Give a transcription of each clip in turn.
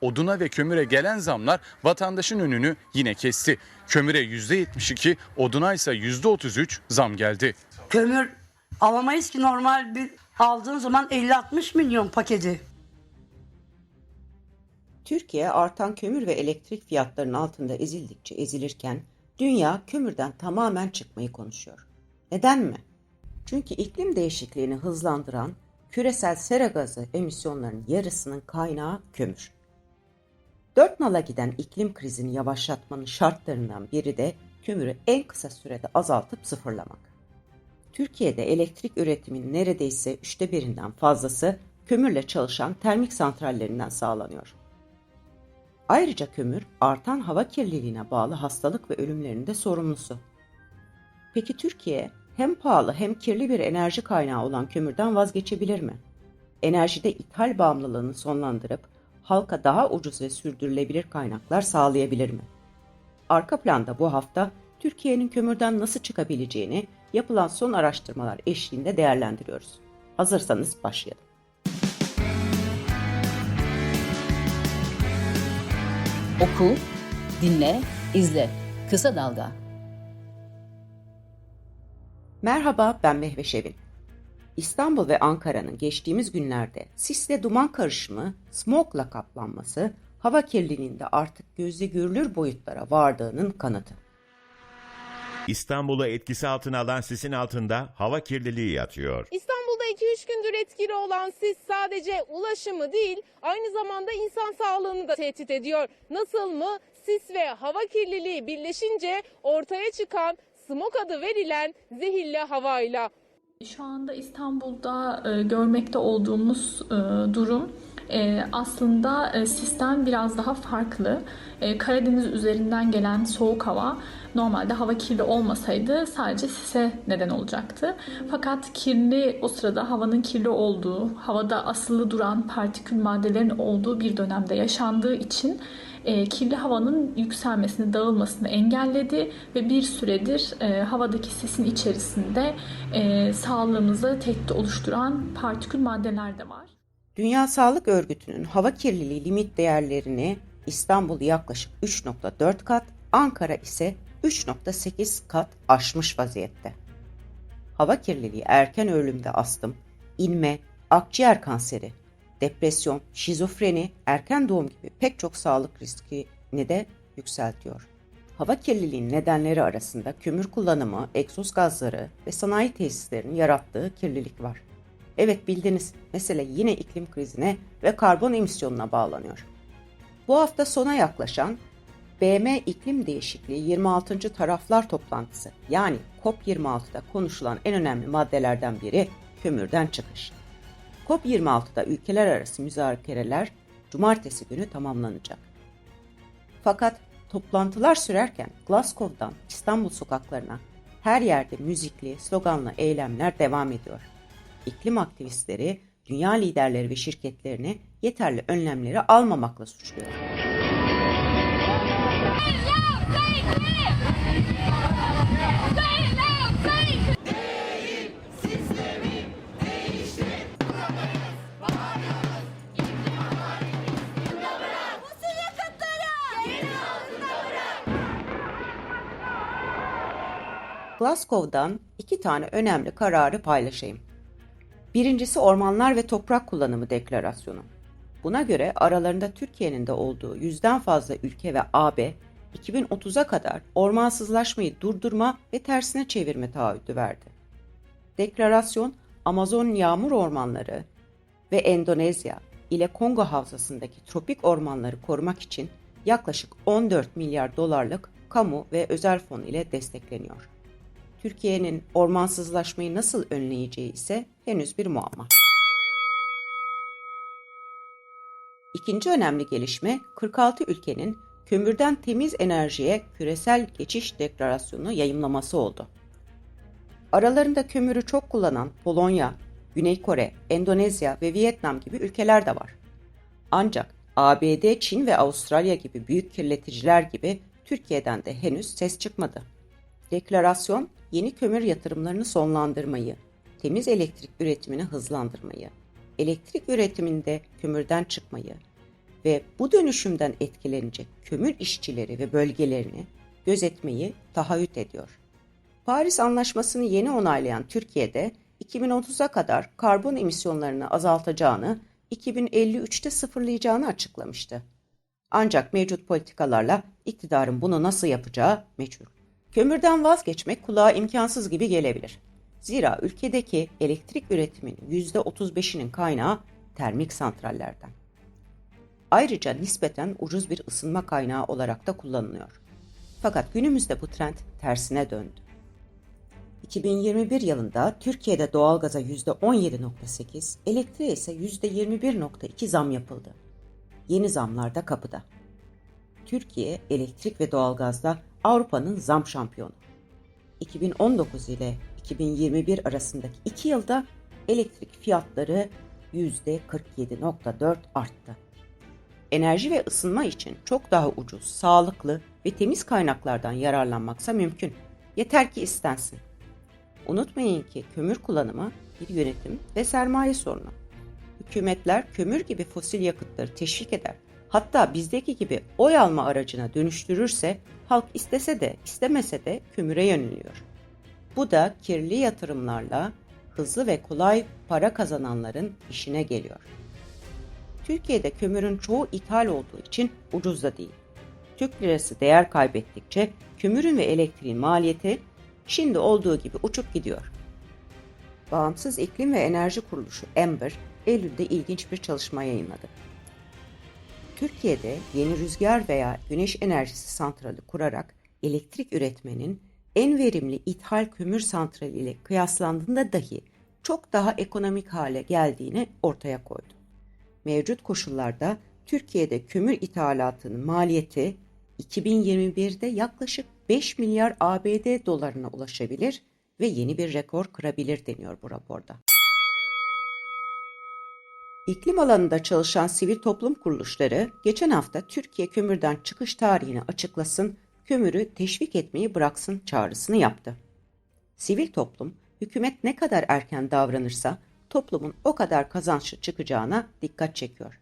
Oduna ve kömüre gelen zamlar vatandaşın önünü yine kesti. Kömüre %72, oduna ise %33 zam geldi. Kömür alamayız ki normal bir aldığın zaman 50-60 milyon paketi. Türkiye artan kömür ve elektrik fiyatlarının altında ezildikçe ezilirken dünya kömürden tamamen çıkmayı konuşuyor. Neden mi? Çünkü iklim değişikliğini hızlandıran küresel sera gazı emisyonlarının yarısının kaynağı kömür. Dört nala giden iklim krizini yavaşlatmanın şartlarından biri de kömürü en kısa sürede azaltıp sıfırlamak. Türkiye'de elektrik üretiminin neredeyse üçte birinden fazlası kömürle çalışan termik santrallerinden sağlanıyor. Ayrıca kömür artan hava kirliliğine bağlı hastalık ve ölümlerin de sorumlusu. Peki Türkiye hem pahalı hem kirli bir enerji kaynağı olan kömürden vazgeçebilir mi? Enerjide ithal bağımlılığını sonlandırıp halka daha ucuz ve sürdürülebilir kaynaklar sağlayabilir mi? Arka planda bu hafta Türkiye'nin kömürden nasıl çıkabileceğini yapılan son araştırmalar eşliğinde değerlendiriyoruz. Hazırsanız başlayalım. Oku, dinle, izle. Kısa Dalga. Merhaba ben Mehve Şevin. İstanbul ve Ankara'nın geçtiğimiz günlerde sisle duman karışımı, smogla kaplanması, hava kirliliğinde artık gözle görülür boyutlara vardığının kanıtı. İstanbul'u etkisi altına alan sisin altında hava kirliliği yatıyor. İstanbul'da 2-3 gündür etkili olan sis sadece ulaşımı değil aynı zamanda insan sağlığını da tehdit ediyor. Nasıl mı? Sis ve hava kirliliği birleşince ortaya çıkan smog adı verilen zehirli havayla. Şu anda İstanbul'da e, görmekte olduğumuz e, durum e, aslında e, sistem biraz daha farklı. E, Karadeniz üzerinden gelen soğuk hava normalde hava kirli olmasaydı sadece sise neden olacaktı. Fakat kirli o sırada havanın kirli olduğu, havada asılı duran partikül maddelerin olduğu bir dönemde yaşandığı için e, kirli havanın yükselmesini, dağılmasını engelledi ve bir süredir e, havadaki sisin içerisinde e, sağlığımıza tehdit oluşturan partikül maddeler de var. Dünya Sağlık Örgütü'nün hava kirliliği limit değerlerini İstanbul yaklaşık 3.4 kat, Ankara ise 3.8 kat aşmış vaziyette. Hava kirliliği erken ölümde astım, inme, akciğer kanseri, depresyon, şizofreni, erken doğum gibi pek çok sağlık riskini de yükseltiyor. Hava kirliliğinin nedenleri arasında kömür kullanımı, egzoz gazları ve sanayi tesislerinin yarattığı kirlilik var. Evet bildiniz, mesele yine iklim krizine ve karbon emisyonuna bağlanıyor. Bu hafta sona yaklaşan BM İklim Değişikliği 26. Taraflar Toplantısı yani COP26'da konuşulan en önemli maddelerden biri kömürden çıkış. COP26'da ülkeler arası müzakereler cumartesi günü tamamlanacak. Fakat toplantılar sürerken Glasgow'dan İstanbul sokaklarına her yerde müzikli, sloganlı eylemler devam ediyor. İklim aktivistleri dünya liderleri ve şirketlerini yeterli önlemleri almamakla suçluyor. Glasgow'dan iki tane önemli kararı paylaşayım. Birincisi Ormanlar ve Toprak Kullanımı Deklarasyonu. Buna göre aralarında Türkiye'nin de olduğu yüzden fazla ülke ve AB 2030'a kadar ormansızlaşmayı durdurma ve tersine çevirme taahhüdü verdi. Deklarasyon Amazon yağmur ormanları ve Endonezya ile Kongo havzasındaki tropik ormanları korumak için yaklaşık 14 milyar dolarlık kamu ve özel fon ile destekleniyor. Türkiye'nin ormansızlaşmayı nasıl önleyeceği ise henüz bir muamma. İkinci önemli gelişme 46 ülkenin kömürden temiz enerjiye küresel geçiş deklarasyonu yayımlaması oldu. Aralarında kömürü çok kullanan Polonya, Güney Kore, Endonezya ve Vietnam gibi ülkeler de var. Ancak ABD, Çin ve Avustralya gibi büyük kirleticiler gibi Türkiye'den de henüz ses çıkmadı. Deklarasyon, yeni kömür yatırımlarını sonlandırmayı, temiz elektrik üretimini hızlandırmayı, elektrik üretiminde kömürden çıkmayı ve bu dönüşümden etkilenecek kömür işçileri ve bölgelerini gözetmeyi taahhüt ediyor. Paris Anlaşması'nı yeni onaylayan Türkiye'de 2030'a kadar karbon emisyonlarını azaltacağını, 2053'te sıfırlayacağını açıklamıştı. Ancak mevcut politikalarla iktidarın bunu nasıl yapacağı meçhul. Kömürden vazgeçmek kulağa imkansız gibi gelebilir. Zira ülkedeki elektrik üretiminin %35'inin kaynağı termik santrallerden. Ayrıca nispeten ucuz bir ısınma kaynağı olarak da kullanılıyor. Fakat günümüzde bu trend tersine döndü. 2021 yılında Türkiye'de doğalgaza %17.8, elektriğe ise %21.2 zam yapıldı. Yeni zamlar da kapıda. Türkiye elektrik ve doğalgazda Avrupa'nın zam şampiyonu. 2019 ile 2021 arasındaki 2 yılda elektrik fiyatları %47.4 arttı. Enerji ve ısınma için çok daha ucuz, sağlıklı ve temiz kaynaklardan yararlanmaksa mümkün. Yeter ki istensin. Unutmayın ki kömür kullanımı bir yönetim ve sermaye sorunu. Hükümetler kömür gibi fosil yakıtları teşvik eder. Hatta bizdeki gibi oy alma aracına dönüştürürse halk istese de istemese de kömüre yöneliyor. Bu da kirli yatırımlarla hızlı ve kolay para kazananların işine geliyor. Türkiye'de kömürün çoğu ithal olduğu için ucuz da değil. Türk lirası değer kaybettikçe kömürün ve elektriğin maliyeti şimdi olduğu gibi uçup gidiyor. Bağımsız İklim ve Enerji Kuruluşu Ember, Eylül'de ilginç bir çalışma yayınladı. Türkiye'de yeni rüzgar veya güneş enerjisi santrali kurarak elektrik üretmenin en verimli ithal kömür santrali ile kıyaslandığında dahi çok daha ekonomik hale geldiğini ortaya koydu. Mevcut koşullarda Türkiye'de kömür ithalatının maliyeti 2021'de yaklaşık 5 milyar ABD dolarına ulaşabilir ve yeni bir rekor kırabilir deniyor bu raporda. İklim alanında çalışan sivil toplum kuruluşları geçen hafta Türkiye kömürden çıkış tarihini açıklasın, kömürü teşvik etmeyi bıraksın çağrısını yaptı. Sivil toplum, hükümet ne kadar erken davranırsa toplumun o kadar kazançlı çıkacağına dikkat çekiyor.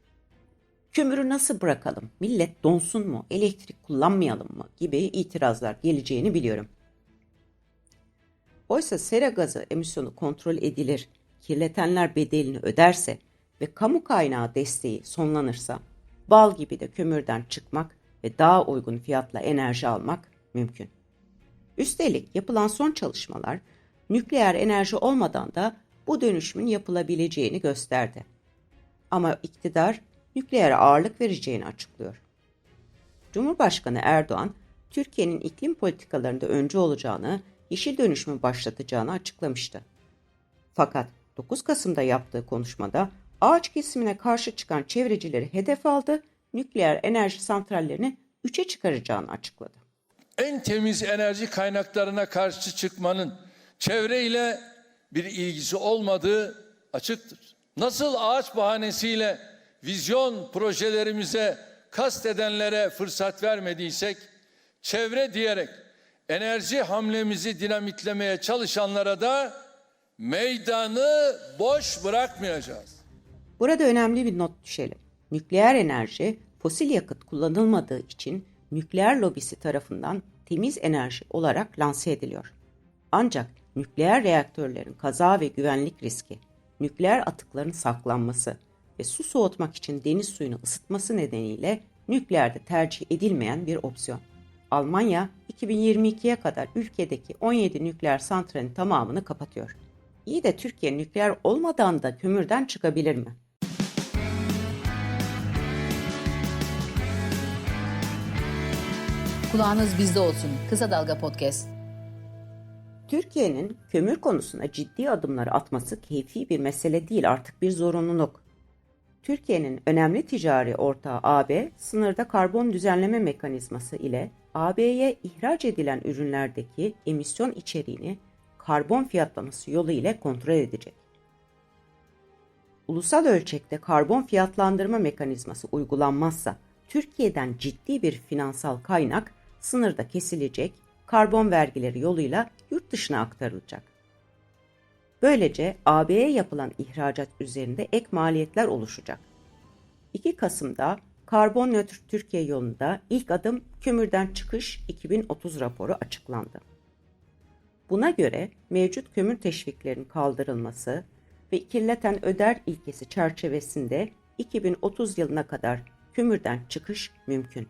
Kömürü nasıl bırakalım, millet donsun mu, elektrik kullanmayalım mı gibi itirazlar geleceğini biliyorum. Oysa sera gazı emisyonu kontrol edilir, kirletenler bedelini öderse ve kamu kaynağı desteği sonlanırsa bal gibi de kömürden çıkmak ve daha uygun fiyatla enerji almak mümkün. Üstelik yapılan son çalışmalar nükleer enerji olmadan da bu dönüşümün yapılabileceğini gösterdi. Ama iktidar nükleere ağırlık vereceğini açıklıyor. Cumhurbaşkanı Erdoğan, Türkiye'nin iklim politikalarında öncü olacağını, yeşil dönüşümü başlatacağını açıklamıştı. Fakat 9 Kasım'da yaptığı konuşmada ağaç kesimine karşı çıkan çevrecileri hedef aldı, nükleer enerji santrallerini 3'e çıkaracağını açıkladı. En temiz enerji kaynaklarına karşı çıkmanın çevreyle bir ilgisi olmadığı açıktır. Nasıl ağaç bahanesiyle vizyon projelerimize kastedenlere fırsat vermediysek, çevre diyerek enerji hamlemizi dinamitlemeye çalışanlara da meydanı boş bırakmayacağız. Burada önemli bir not düşelim. Nükleer enerji fosil yakıt kullanılmadığı için nükleer lobisi tarafından temiz enerji olarak lanse ediliyor. Ancak nükleer reaktörlerin kaza ve güvenlik riski, nükleer atıkların saklanması ve su soğutmak için deniz suyunu ısıtması nedeniyle nükleerde tercih edilmeyen bir opsiyon. Almanya 2022'ye kadar ülkedeki 17 nükleer santralin tamamını kapatıyor. İyi de Türkiye nükleer olmadan da kömürden çıkabilir mi? Kulağınız bizde olsun. Kısa Dalga Podcast. Türkiye'nin kömür konusuna ciddi adımlar atması keyfi bir mesele değil artık bir zorunluluk. Türkiye'nin önemli ticari ortağı AB, sınırda karbon düzenleme mekanizması ile AB'ye ihraç edilen ürünlerdeki emisyon içeriğini karbon fiyatlaması yolu ile kontrol edecek. Ulusal ölçekte karbon fiyatlandırma mekanizması uygulanmazsa Türkiye'den ciddi bir finansal kaynak sınırda kesilecek, karbon vergileri yoluyla yurt dışına aktarılacak. Böylece AB'ye yapılan ihracat üzerinde ek maliyetler oluşacak. 2 Kasım'da Karbon nötr Türkiye yolunda ilk adım kömürden çıkış 2030 raporu açıklandı. Buna göre mevcut kömür teşviklerinin kaldırılması ve kirleten öder ilkesi çerçevesinde 2030 yılına kadar kömürden çıkış mümkün.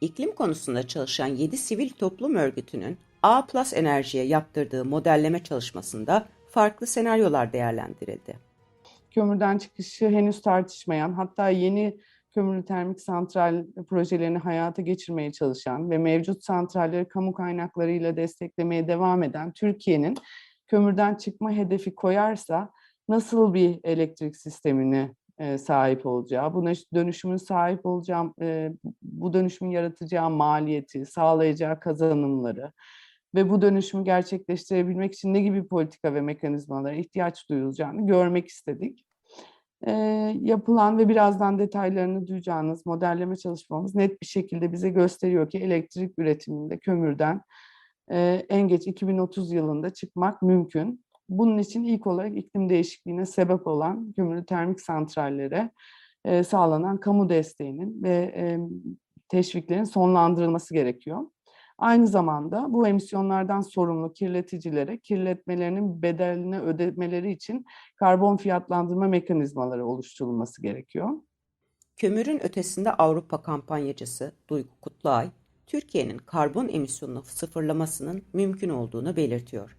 İklim konusunda çalışan 7 sivil toplum örgütünün A Plus Enerji'ye yaptırdığı modelleme çalışmasında farklı senaryolar değerlendirildi. kömürden çıkışı henüz tartışmayan, hatta yeni kömürlü termik santral projelerini hayata geçirmeye çalışan ve mevcut santralleri kamu kaynaklarıyla desteklemeye devam eden Türkiye'nin kömürden çıkma hedefi koyarsa nasıl bir elektrik sistemine e, sahip olacağı, bu dönüşümün sahip olacağı, e, bu dönüşümün yaratacağı maliyeti, sağlayacağı kazanımları ve bu dönüşümü gerçekleştirebilmek için ne gibi politika ve mekanizmalara ihtiyaç duyulacağını görmek istedik. Ee, yapılan ve birazdan detaylarını duyacağınız modelleme çalışmamız net bir şekilde bize gösteriyor ki elektrik üretiminde kömürden e, en geç 2030 yılında çıkmak mümkün. Bunun için ilk olarak iklim değişikliğine sebep olan kömürlü termik santrallere e, sağlanan kamu desteğinin ve e, teşviklerin sonlandırılması gerekiyor. Aynı zamanda bu emisyonlardan sorumlu kirleticilere kirletmelerinin bedelini ödemeleri için karbon fiyatlandırma mekanizmaları oluşturulması gerekiyor. Kömürün ötesinde Avrupa kampanyacısı Duygu Kutluay, Türkiye'nin karbon emisyonunu sıfırlamasının mümkün olduğunu belirtiyor.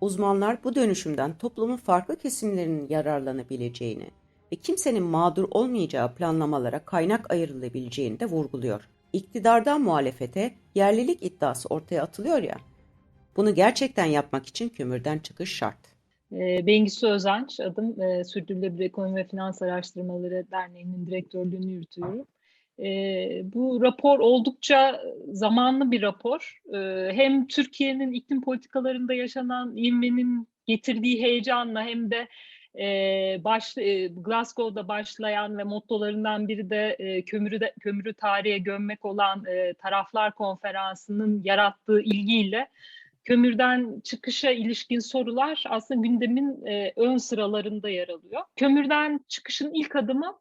Uzmanlar bu dönüşümden toplumun farklı kesimlerinin yararlanabileceğini ve kimsenin mağdur olmayacağı planlamalara kaynak ayrılabileceğini de vurguluyor. İktidardan muhalefete yerlilik iddiası ortaya atılıyor ya, bunu gerçekten yapmak için kömürden çıkış şart. E, Bengisu Özenç adım. E, Sürdürülebilir Ekonomi ve Finans Araştırmaları Derneği'nin direktörlüğünü yürütüyorum. E, bu rapor oldukça zamanlı bir rapor. E, hem Türkiye'nin iklim politikalarında yaşanan ivmenin getirdiği heyecanla hem de e, baş, e, Glasgow'da başlayan ve mottolarından biri de e, kömürü de, kömürü tarihe gömmek olan e, taraflar konferansının yarattığı ilgiyle kömürden çıkışa ilişkin sorular aslında gündemin e, ön sıralarında yer alıyor. Kömürden çıkışın ilk adımı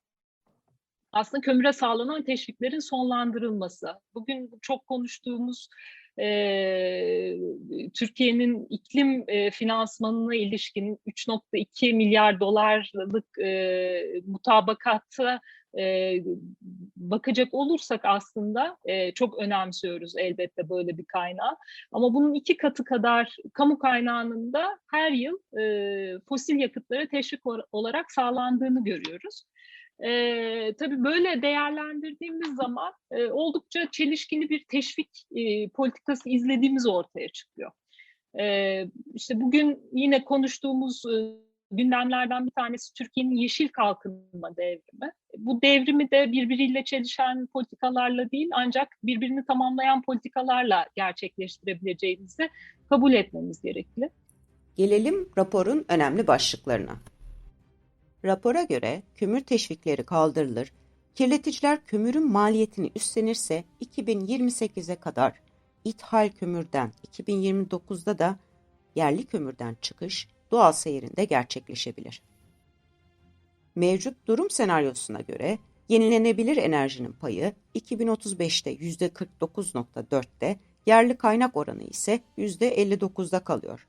aslında kömüre sağlanan teşviklerin sonlandırılması. Bugün çok konuştuğumuz e, Türkiye'nin iklim e, finansmanına ilişkin 3.2 milyar dolarlık e, mutabakatta e, bakacak olursak aslında e, çok önemsiyoruz elbette böyle bir kaynağı. Ama bunun iki katı kadar kamu kaynağının da her yıl e, fosil yakıtlara teşvik olarak sağlandığını görüyoruz. E, tabii böyle değerlendirdiğimiz zaman e, oldukça çelişkili bir teşvik e, politikası izlediğimiz ortaya çıkıyor. E, işte bugün yine konuştuğumuz e, gündemlerden bir tanesi Türkiye'nin yeşil kalkınma devrimi. Bu devrimi de birbiriyle çelişen politikalarla değil ancak birbirini tamamlayan politikalarla gerçekleştirebileceğimizi kabul etmemiz gerekli. Gelelim raporun önemli başlıklarına. Rapora göre kömür teşvikleri kaldırılır, kirleticiler kömürün maliyetini üstlenirse 2028'e kadar ithal kömürden, 2029'da da yerli kömürden çıkış doğal seyrinde gerçekleşebilir. Mevcut durum senaryosuna göre yenilenebilir enerjinin payı 2035'te %49.4'te, yerli kaynak oranı ise %59'da kalıyor.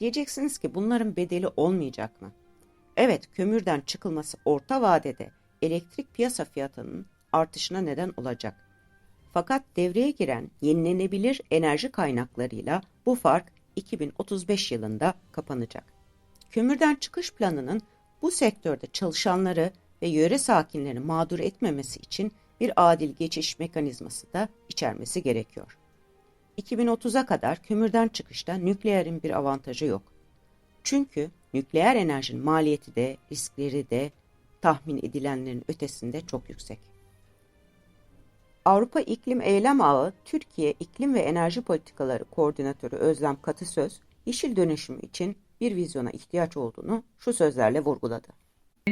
Diyeceksiniz ki bunların bedeli olmayacak mı? Evet, kömürden çıkılması orta vadede elektrik piyasa fiyatının artışına neden olacak. Fakat devreye giren yenilenebilir enerji kaynaklarıyla bu fark 2035 yılında kapanacak. Kömürden çıkış planının bu sektörde çalışanları ve yöre sakinlerini mağdur etmemesi için bir adil geçiş mekanizması da içermesi gerekiyor. 2030'a kadar kömürden çıkışta nükleerin bir avantajı yok. Çünkü nükleer enerjinin maliyeti de riskleri de tahmin edilenlerin ötesinde çok yüksek. Avrupa İklim Eylem Ağı Türkiye İklim ve Enerji Politikaları Koordinatörü Özlem Katısöz, yeşil dönüşüm için bir vizyona ihtiyaç olduğunu şu sözlerle vurguladı.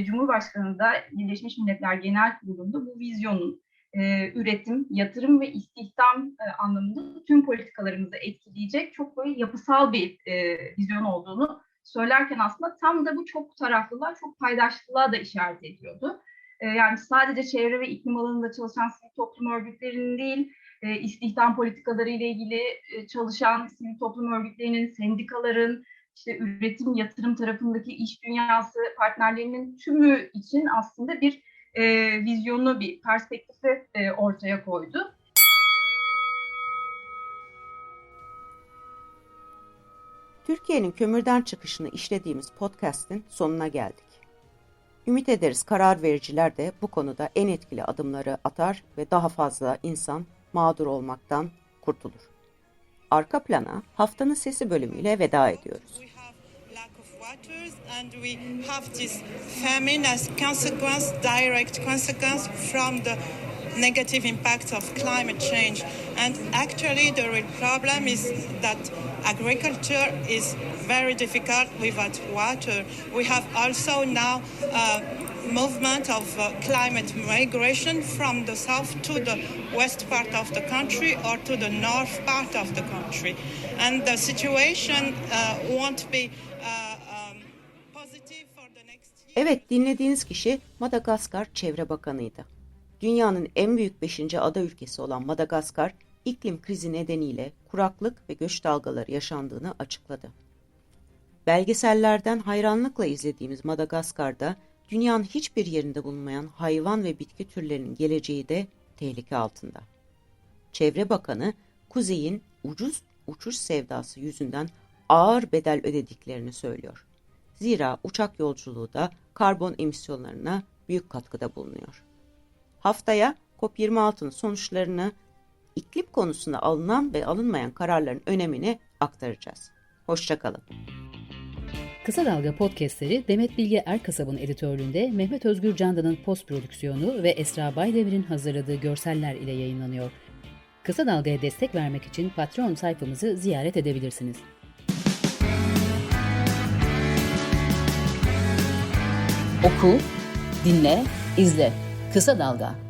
Cumhurbaşkanı da Birleşmiş Milletler Genel Kurulu'nda bu vizyonun e, üretim, yatırım ve istihdam e, anlamında tüm politikalarımızı etkileyecek çok böyle yapısal bir e, vizyon olduğunu söylerken aslında tam da bu çok taraflılığa, çok paydaşlılığa da işaret ediyordu. E, yani sadece çevre ve iklim alanında çalışan sivil toplum örgütlerinin değil, e, istihdam politikaları ile ilgili e, çalışan sivil toplum örgütlerinin, sendikaların, işte üretim, yatırım tarafındaki iş dünyası partnerlerinin tümü için aslında bir e, vizyonu, bir perspektifi e, ortaya koydu. Türkiye'nin kömürden çıkışını işlediğimiz podcast'in sonuna geldik. Ümit ederiz karar vericiler de bu konuda en etkili adımları atar ve daha fazla insan mağdur olmaktan kurtulur. Arka plana haftanın sesi bölümüyle veda ediyoruz. and we have this famine as consequence, direct consequence from the negative impacts of climate change. And actually the real problem is that agriculture is very difficult without water. We have also now uh, movement of uh, climate migration from the south to the west part of the country or to the north part of the country. And the situation uh, won't be uh, um, positive for the next. Evet dinlediğiniz kişi Madagaskar Çevre Bakanı'ydı. Dünyanın en büyük 5. ada ülkesi olan Madagaskar, iklim krizi nedeniyle kuraklık ve göç dalgaları yaşandığını açıkladı. Belgesellerden hayranlıkla izlediğimiz Madagaskar'da dünyanın hiçbir yerinde bulunmayan hayvan ve bitki türlerinin geleceği de tehlike altında. Çevre Bakanı, Kuzey'in ucuz uçuş sevdası yüzünden ağır bedel ödediklerini söylüyor. Zira uçak yolculuğu da karbon emisyonlarına büyük katkıda bulunuyor. Haftaya COP26'nın sonuçlarını, iklim konusunda alınan ve alınmayan kararların önemini aktaracağız. Hoşçakalın. Kısa Dalga podcastleri Demet Bilge Erkasab'ın editörlüğünde Mehmet Özgür Candan'ın post prodüksiyonu ve Esra Baydemir'in hazırladığı görseller ile yayınlanıyor. Kısa Dalga'ya destek vermek için Patreon sayfamızı ziyaret edebilirsiniz. Oku, dinle, izle. Kısa Dalga.